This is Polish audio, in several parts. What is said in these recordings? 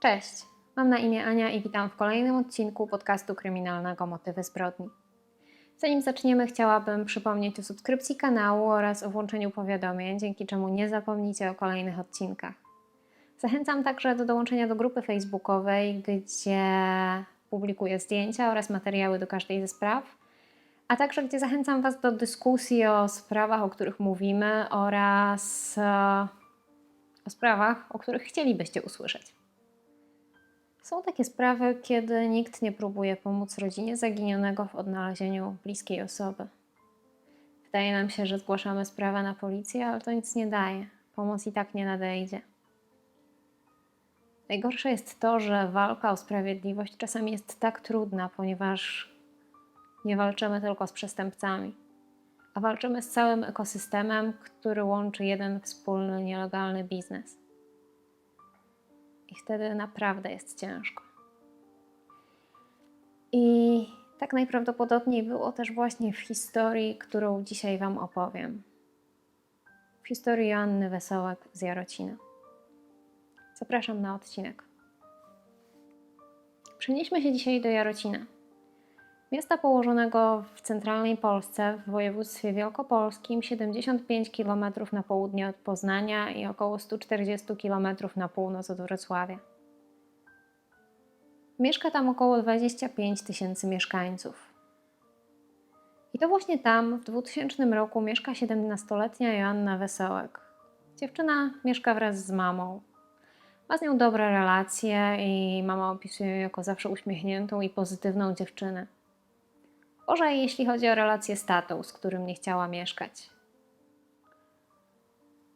Cześć, mam na imię Ania i witam w kolejnym odcinku podcastu kryminalnego Motywy zbrodni. Zanim zaczniemy, chciałabym przypomnieć o subskrypcji kanału oraz o włączeniu powiadomień, dzięki czemu nie zapomnicie o kolejnych odcinkach. Zachęcam także do dołączenia do grupy facebookowej, gdzie publikuję zdjęcia oraz materiały do każdej ze spraw, a także gdzie zachęcam Was do dyskusji o sprawach, o których mówimy oraz e, o sprawach, o których chcielibyście usłyszeć. Są takie sprawy, kiedy nikt nie próbuje pomóc rodzinie zaginionego w odnalezieniu bliskiej osoby. Wydaje nam się, że zgłaszamy sprawę na policję, ale to nic nie daje. Pomoc i tak nie nadejdzie. Najgorsze jest to, że walka o sprawiedliwość czasami jest tak trudna, ponieważ nie walczymy tylko z przestępcami, a walczymy z całym ekosystemem, który łączy jeden wspólny, nielegalny biznes. I wtedy naprawdę jest ciężko. I tak najprawdopodobniej było też właśnie w historii, którą dzisiaj Wam opowiem. W historii Joanny Wesołek z Jarocina. Zapraszam na odcinek. Przenieśmy się dzisiaj do Jarocina. Miasta położonego w centralnej Polsce, w województwie wielkopolskim, 75 km na południe od Poznania i około 140 km na północ od Wrocławia. Mieszka tam około 25 tysięcy mieszkańców. I to właśnie tam w 2000 roku mieszka 17-letnia Joanna Wesołek. Dziewczyna mieszka wraz z mamą. Ma z nią dobre relacje i mama opisuje ją jako zawsze uśmiechniętą i pozytywną dziewczynę. Gorzej, jeśli chodzi o relację z tatą, z którym nie chciała mieszkać.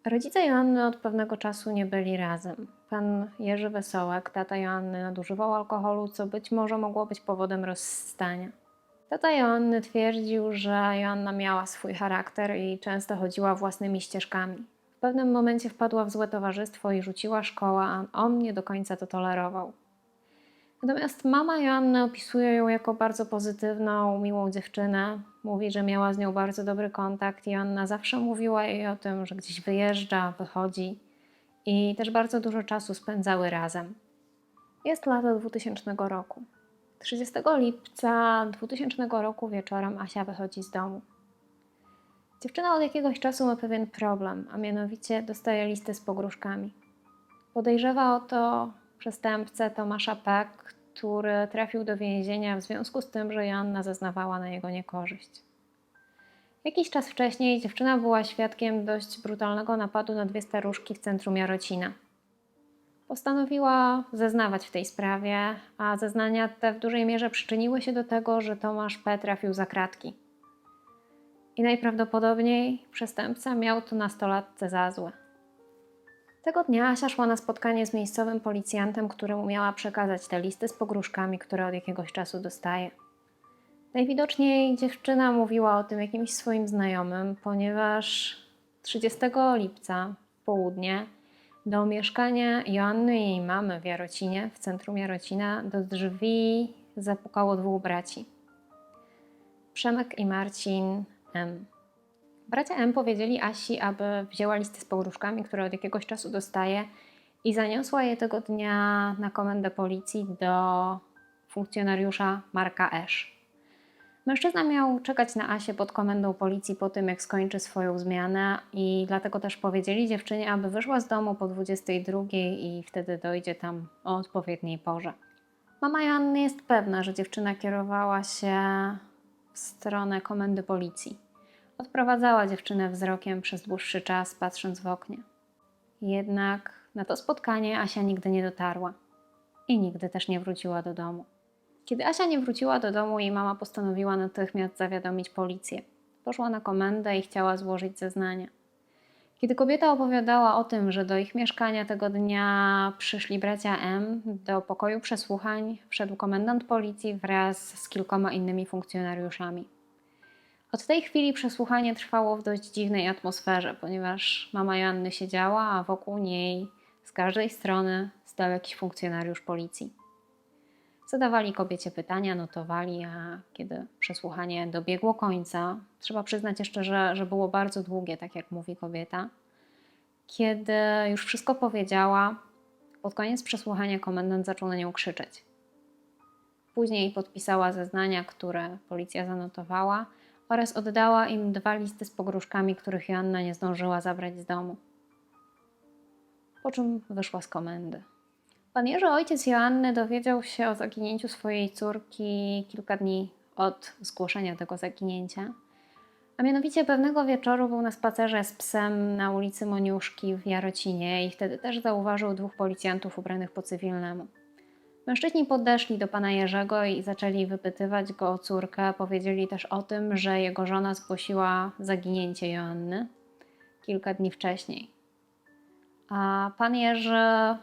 Rodzice Joanny od pewnego czasu nie byli razem. Pan Jerzy Wesołek, tata Joanny, nadużywał alkoholu, co być może mogło być powodem rozstania. Tata Joanny twierdził, że Joanna miała swój charakter i często chodziła własnymi ścieżkami. W pewnym momencie wpadła w złe towarzystwo i rzuciła szkołę, a on nie do końca to tolerował. Natomiast mama Joanny opisuje ją jako bardzo pozytywną, miłą dziewczynę. Mówi, że miała z nią bardzo dobry kontakt. Joanna zawsze mówiła jej o tym, że gdzieś wyjeżdża, wychodzi i też bardzo dużo czasu spędzały razem. Jest lato 2000 roku. 30 lipca 2000 roku wieczorem Asia wychodzi z domu. Dziewczyna od jakiegoś czasu ma pewien problem, a mianowicie dostaje listę z pogróżkami. Podejrzewa o to przestępcę Tomasza P., który trafił do więzienia w związku z tym, że Joanna zeznawała na jego niekorzyść. Jakiś czas wcześniej dziewczyna była świadkiem dość brutalnego napadu na dwie staruszki w centrum Jarocina. Postanowiła zeznawać w tej sprawie, a zeznania te w dużej mierze przyczyniły się do tego, że Tomasz P. trafił za kratki. I najprawdopodobniej przestępca miał to nastolatce za złe. Tego dnia Asia szła na spotkanie z miejscowym policjantem, któremu miała przekazać te listy z pogróżkami, które od jakiegoś czasu dostaje. Najwidoczniej dziewczyna mówiła o tym jakimś swoim znajomym, ponieważ 30 lipca w południe do mieszkania Joanny i jej mamy w Jarocinie, w centrum Jarocina, do drzwi zapukało dwóch braci. Przemek i Marcin M. Bracia M powiedzieli Asi, aby wzięła listy z pogróżkami, które od jakiegoś czasu dostaje i zaniosła je tego dnia na komendę policji do funkcjonariusza Marka Esz. Mężczyzna miał czekać na Asię pod komendą policji po tym, jak skończy swoją zmianę i dlatego też powiedzieli dziewczynie, aby wyszła z domu po 22 i wtedy dojdzie tam o odpowiedniej porze. Mama Joanny jest pewna, że dziewczyna kierowała się w stronę komendy policji. Odprowadzała dziewczynę wzrokiem przez dłuższy czas, patrząc w oknie. Jednak na to spotkanie Asia nigdy nie dotarła i nigdy też nie wróciła do domu. Kiedy Asia nie wróciła do domu, jej mama postanowiła natychmiast zawiadomić policję. Poszła na komendę i chciała złożyć zeznania. Kiedy kobieta opowiadała o tym, że do ich mieszkania tego dnia przyszli bracia M, do pokoju przesłuchań wszedł komendant policji wraz z kilkoma innymi funkcjonariuszami. Od tej chwili przesłuchanie trwało w dość dziwnej atmosferze, ponieważ mama Joanny siedziała, a wokół niej z każdej strony stał jakiś funkcjonariusz policji. Zadawali kobiecie pytania, notowali, a kiedy przesłuchanie dobiegło końca, trzeba przyznać jeszcze, że, że było bardzo długie, tak jak mówi kobieta, kiedy już wszystko powiedziała, Pod koniec przesłuchania komendant zaczął na nią krzyczeć. Później podpisała zeznania, które policja zanotowała oraz oddała im dwa listy z pogróżkami, których Joanna nie zdążyła zabrać z domu. Po czym wyszła z komendy. Pan Jerzy, ojciec Joanny, dowiedział się o zaginięciu swojej córki kilka dni od zgłoszenia tego zaginięcia. A mianowicie pewnego wieczoru był na spacerze z psem na ulicy Moniuszki w Jarocinie i wtedy też zauważył dwóch policjantów ubranych po cywilnemu. Mężczyźni podeszli do pana Jerzego i zaczęli wypytywać go o córkę. Powiedzieli też o tym, że jego żona zgłosiła zaginięcie Joanny kilka dni wcześniej. A pan Jerzy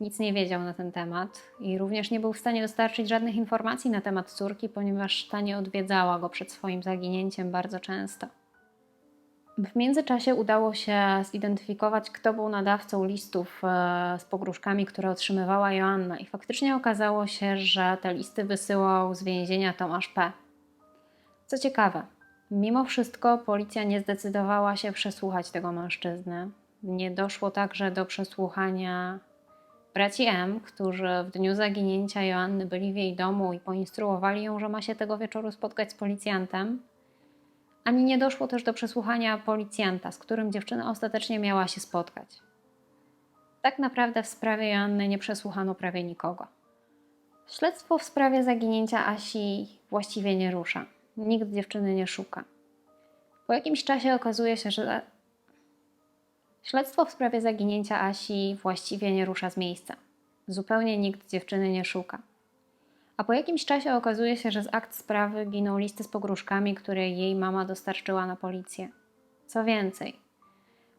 nic nie wiedział na ten temat i również nie był w stanie dostarczyć żadnych informacji na temat córki, ponieważ ta nie odwiedzała go przed swoim zaginięciem bardzo często. W międzyczasie udało się zidentyfikować, kto był nadawcą listów e, z pogróżkami, które otrzymywała Joanna, i faktycznie okazało się, że te listy wysyłał z więzienia Tomasz P. Co ciekawe, mimo wszystko policja nie zdecydowała się przesłuchać tego mężczyzny. Nie doszło także do przesłuchania braci M, którzy w dniu zaginięcia Joanny byli w jej domu i poinstruowali ją, że ma się tego wieczoru spotkać z policjantem. Ani nie doszło też do przesłuchania policjanta, z którym dziewczyna ostatecznie miała się spotkać. Tak naprawdę w sprawie Joanny nie przesłuchano prawie nikogo. Śledztwo w sprawie zaginięcia Asi właściwie nie rusza. Nikt dziewczyny nie szuka. Po jakimś czasie okazuje się, że Śledztwo w sprawie zaginięcia Asi właściwie nie rusza z miejsca. Zupełnie nikt dziewczyny nie szuka. A po jakimś czasie okazuje się, że z akt sprawy giną listy z pogróżkami, które jej mama dostarczyła na policję. Co więcej,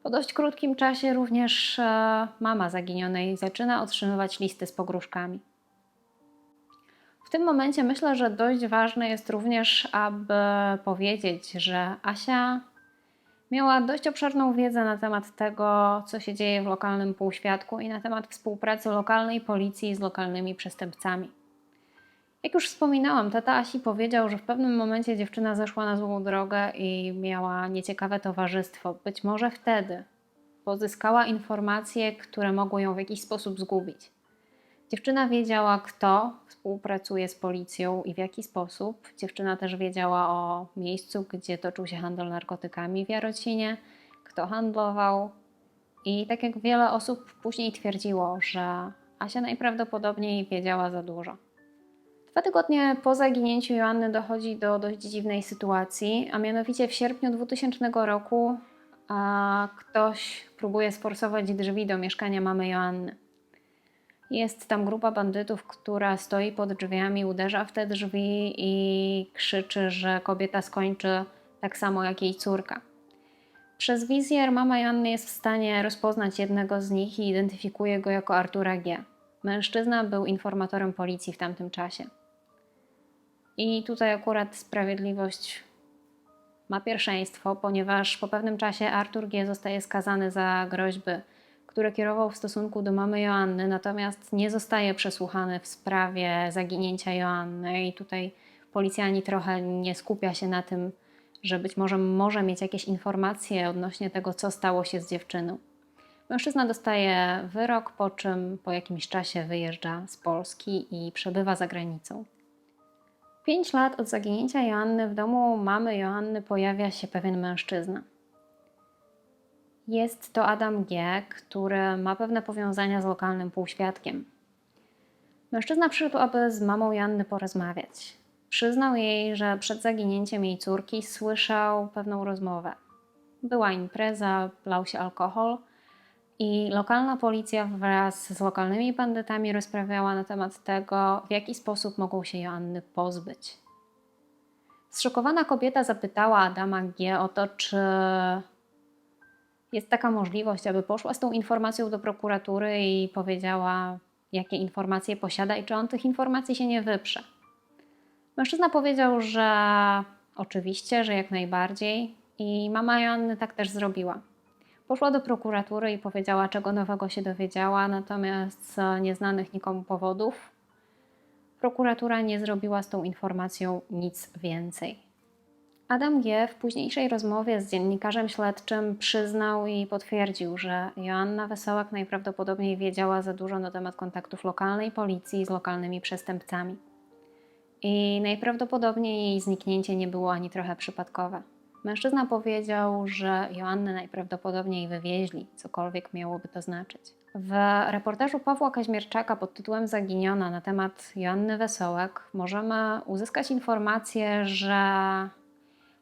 po dość krótkim czasie również e, mama zaginionej zaczyna otrzymywać listy z pogróżkami. W tym momencie myślę, że dość ważne jest również, aby powiedzieć, że Asia Miała dość obszerną wiedzę na temat tego, co się dzieje w lokalnym półświadku i na temat współpracy lokalnej policji z lokalnymi przestępcami. Jak już wspominałam, tata Asi powiedział, że w pewnym momencie dziewczyna zeszła na złą drogę i miała nieciekawe towarzystwo. Być może wtedy pozyskała informacje, które mogły ją w jakiś sposób zgubić. Dziewczyna wiedziała, kto współpracuje z policją i w jaki sposób. Dziewczyna też wiedziała o miejscu, gdzie toczył się handel narkotykami w Jarocinie, kto handlował. I tak jak wiele osób później twierdziło, że Asia najprawdopodobniej wiedziała za dużo. Dwa tygodnie po zaginięciu Joanny dochodzi do dość dziwnej sytuacji, a mianowicie w sierpniu 2000 roku a ktoś próbuje sforsować drzwi do mieszkania mamy Joanny. Jest tam grupa bandytów, która stoi pod drzwiami, uderza w te drzwi i krzyczy, że kobieta skończy tak samo jak jej córka. Przez wizjer mama Janny jest w stanie rozpoznać jednego z nich i identyfikuje go jako Artura G. Mężczyzna był informatorem policji w tamtym czasie. I tutaj akurat sprawiedliwość ma pierwszeństwo, ponieważ po pewnym czasie Artur G zostaje skazany za groźby które kierował w stosunku do mamy Joanny, natomiast nie zostaje przesłuchany w sprawie zaginięcia Joanny i tutaj policjani trochę nie skupia się na tym, że być może może mieć jakieś informacje odnośnie tego, co stało się z dziewczyną. Mężczyzna dostaje wyrok, po czym po jakimś czasie wyjeżdża z Polski i przebywa za granicą. Pięć lat od zaginięcia Joanny w domu mamy Joanny pojawia się pewien mężczyzna. Jest to Adam G., który ma pewne powiązania z lokalnym półświadkiem. Mężczyzna przyszedł, aby z mamą Janny porozmawiać. Przyznał jej, że przed zaginięciem jej córki słyszał pewną rozmowę. Była impreza, lał się alkohol i lokalna policja wraz z lokalnymi bandytami rozprawiała na temat tego, w jaki sposób mogą się Joanny pozbyć. Zszokowana kobieta zapytała Adama G. o to, czy jest taka możliwość, aby poszła z tą informacją do prokuratury i powiedziała, jakie informacje posiada i czy on tych informacji się nie wyprze. Mężczyzna powiedział, że oczywiście, że jak najbardziej i mama Joanny tak też zrobiła. Poszła do prokuratury i powiedziała, czego nowego się dowiedziała, natomiast z nieznanych nikomu powodów prokuratura nie zrobiła z tą informacją nic więcej. Adam G. w późniejszej rozmowie z dziennikarzem śledczym przyznał i potwierdził, że Joanna Wesołak najprawdopodobniej wiedziała za dużo na temat kontaktów lokalnej policji z lokalnymi przestępcami. I najprawdopodobniej jej zniknięcie nie było ani trochę przypadkowe. Mężczyzna powiedział, że Joannę najprawdopodobniej wywieźli, cokolwiek miałoby to znaczyć. W reportażu Pawła Kaźmierczaka pod tytułem Zaginiona na temat Joanny Wesołek możemy uzyskać informację, że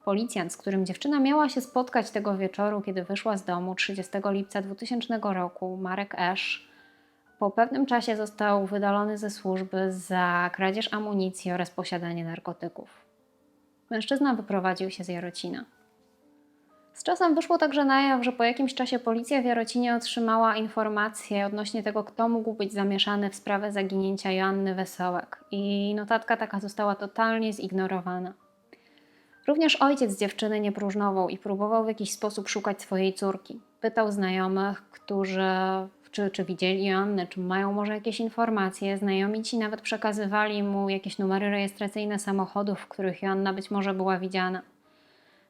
policjant, z którym dziewczyna miała się spotkać tego wieczoru, kiedy wyszła z domu 30 lipca 2000 roku, Marek Esz, po pewnym czasie został wydalony ze służby za kradzież amunicji oraz posiadanie narkotyków. Mężczyzna wyprowadził się z Jarocina. Z czasem wyszło także na jaw, że po jakimś czasie policja w Jarocinie otrzymała informację odnośnie tego, kto mógł być zamieszany w sprawę zaginięcia Joanny Wesołek i notatka taka została totalnie zignorowana. Również ojciec dziewczyny nie próżnował i próbował w jakiś sposób szukać swojej córki. Pytał znajomych, którzy czy, czy widzieli Joannę, czy mają może jakieś informacje. Znajomi ci nawet przekazywali mu jakieś numery rejestracyjne samochodów, w których Joanna być może była widziana.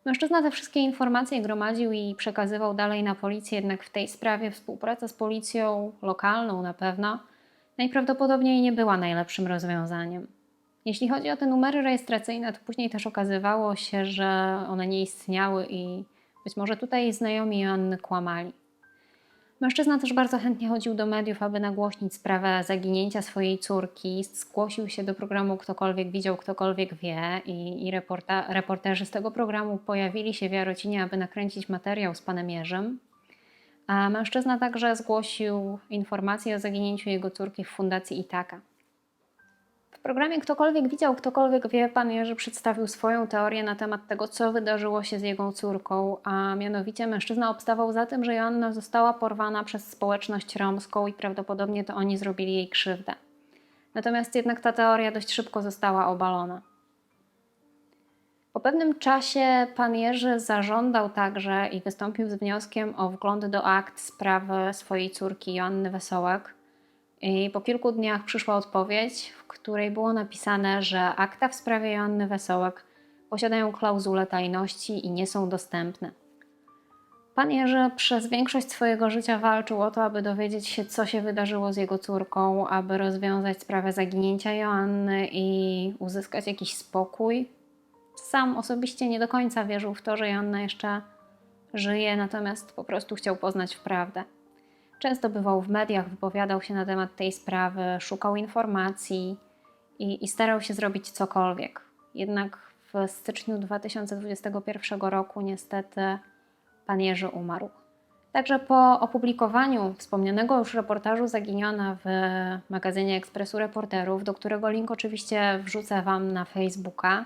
Mężczyzna te wszystkie informacje gromadził i przekazywał dalej na policję, jednak w tej sprawie współpraca z policją lokalną na pewno najprawdopodobniej nie była najlepszym rozwiązaniem. Jeśli chodzi o te numery rejestracyjne, to później też okazywało się, że one nie istniały i być może tutaj znajomi Joanny kłamali. Mężczyzna też bardzo chętnie chodził do mediów, aby nagłośnić sprawę zaginięcia swojej córki. Zgłosił się do programu Ktokolwiek widział, ktokolwiek wie i, i reporta, reporterzy z tego programu pojawili się w Jarocinie, aby nakręcić materiał z panem Jerzym. A mężczyzna także zgłosił informację o zaginięciu jego córki w Fundacji Itaka. W programie Ktokolwiek widział, ktokolwiek wie, pan Jerzy przedstawił swoją teorię na temat tego, co wydarzyło się z jego córką, a mianowicie mężczyzna obstawał za tym, że Joanna została porwana przez społeczność romską i prawdopodobnie to oni zrobili jej krzywdę. Natomiast jednak ta teoria dość szybko została obalona. Po pewnym czasie pan Jerzy zażądał także i wystąpił z wnioskiem o wgląd do akt sprawy swojej córki Joanny Wesołek – i po kilku dniach przyszła odpowiedź, w której było napisane, że akta w sprawie Joanny Wesołek posiadają klauzulę tajności i nie są dostępne. Pan Jerzy przez większość swojego życia walczył o to, aby dowiedzieć się, co się wydarzyło z jego córką, aby rozwiązać sprawę zaginięcia Joanny i uzyskać jakiś spokój. Sam osobiście nie do końca wierzył w to, że Joanna jeszcze żyje, natomiast po prostu chciał poznać prawdę. Często bywał w mediach, wypowiadał się na temat tej sprawy, szukał informacji i, i starał się zrobić cokolwiek. Jednak w styczniu 2021 roku niestety pan Jerzy umarł. Także po opublikowaniu wspomnianego już reportażu Zaginiona w magazynie Ekspresu Reporterów, do którego link oczywiście wrzucę Wam na Facebooka,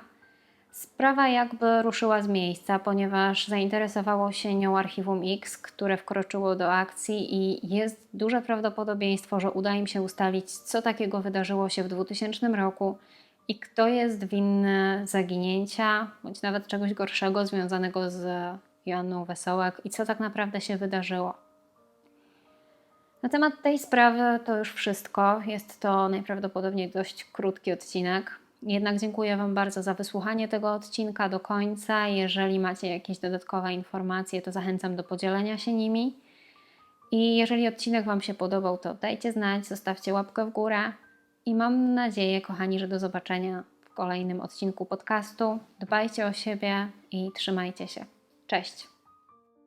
Sprawa jakby ruszyła z miejsca, ponieważ zainteresowało się nią Archiwum X, które wkroczyło do akcji i jest duże prawdopodobieństwo, że uda im się ustalić, co takiego wydarzyło się w 2000 roku i kto jest winny zaginięcia, bądź nawet czegoś gorszego związanego z Joanną Wesołek i co tak naprawdę się wydarzyło. Na temat tej sprawy to już wszystko. Jest to najprawdopodobniej dość krótki odcinek. Jednak dziękuję Wam bardzo za wysłuchanie tego odcinka do końca. Jeżeli macie jakieś dodatkowe informacje, to zachęcam do podzielenia się nimi. I jeżeli odcinek Wam się podobał, to dajcie znać, zostawcie łapkę w górę. I mam nadzieję, kochani, że do zobaczenia w kolejnym odcinku podcastu. Dbajcie o siebie i trzymajcie się. Cześć!